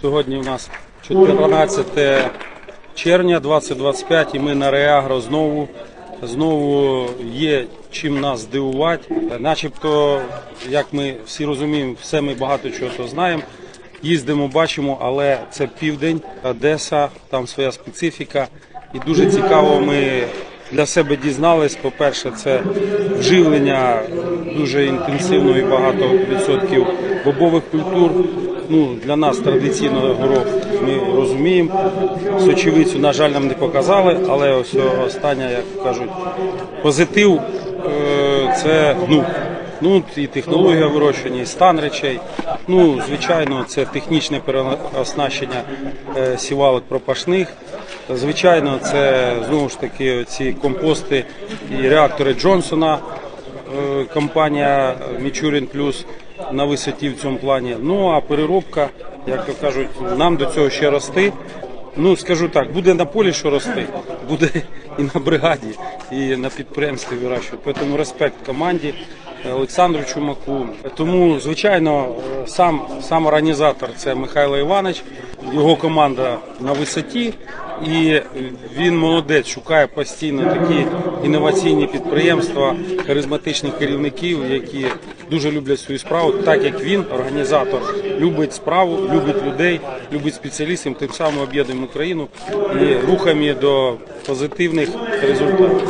Сьогодні у нас 14 червня 2025 і ми на Реагро знову, знову є чим нас здивувати. Начебто, як ми всі розуміємо, все ми багато чого то знаємо. Їздимо, бачимо, але це південь, Одеса, там своя специфіка. І дуже цікаво ми для себе дізнались. По-перше, це вживлення дуже інтенсивно і багато відсотків бобових культур. Ну, для нас традиційно горох ми розуміємо. Сочевицю, на жаль, нам не показали, але ось остання, як кажуть, позитив е, це ну, ну, і технологія вирощування, і стан речей. Ну, звичайно, це технічне переоснащення е, сівалок пропашних. Звичайно, це знову ж таки ці компости і реактори Джонсона компанія Мічурін Плюс на висоті в цьому плані. Ну а переробка, як то кажуть, нам до цього ще рости. Ну скажу так, буде на полі, що рости, буде і на бригаді, і на підприємстві вирощувати. Тому респект команді. Олександру Чумаку. Тому, звичайно, е, сам, сам організатор це Михайло Іванович, його команда на висоті, і він молодець, шукає постійно такі інноваційні підприємства, харизматичних керівників, які дуже люблять свою справу, так як він, організатор, любить справу, любить людей, любить спеціалістів, тим самим об'єднуємо Україну і рухаємо до позитивних результатів.